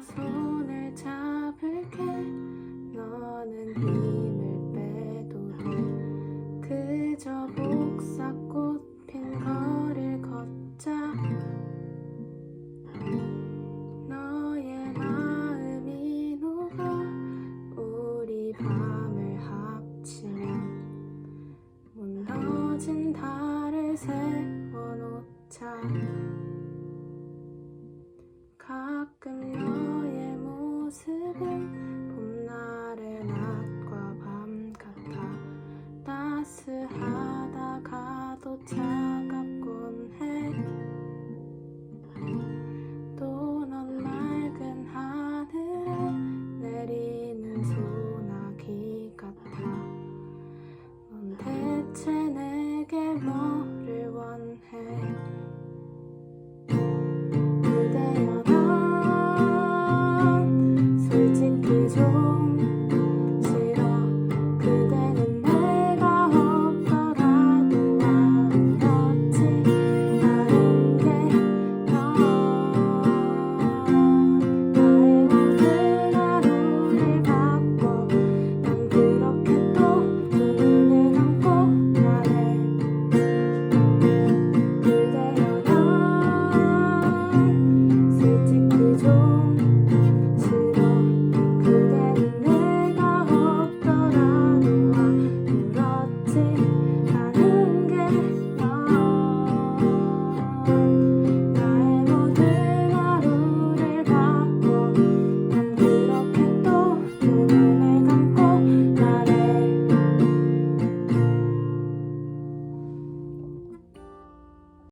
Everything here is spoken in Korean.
손을 잡을게. 너는 힘을 빼도 돼. 그저 복사꽃 핀 거를 걷자. 너의 마음이 녹아 우리 밤을 합치면 무너진 달을 세워놓자. 지금 봄날의 낮과 밤 같아. 따스하다가도 차갑곤 해 또 넌 맑은 하늘에 내리는 소나기 같아. 넌 대체 내게 뭐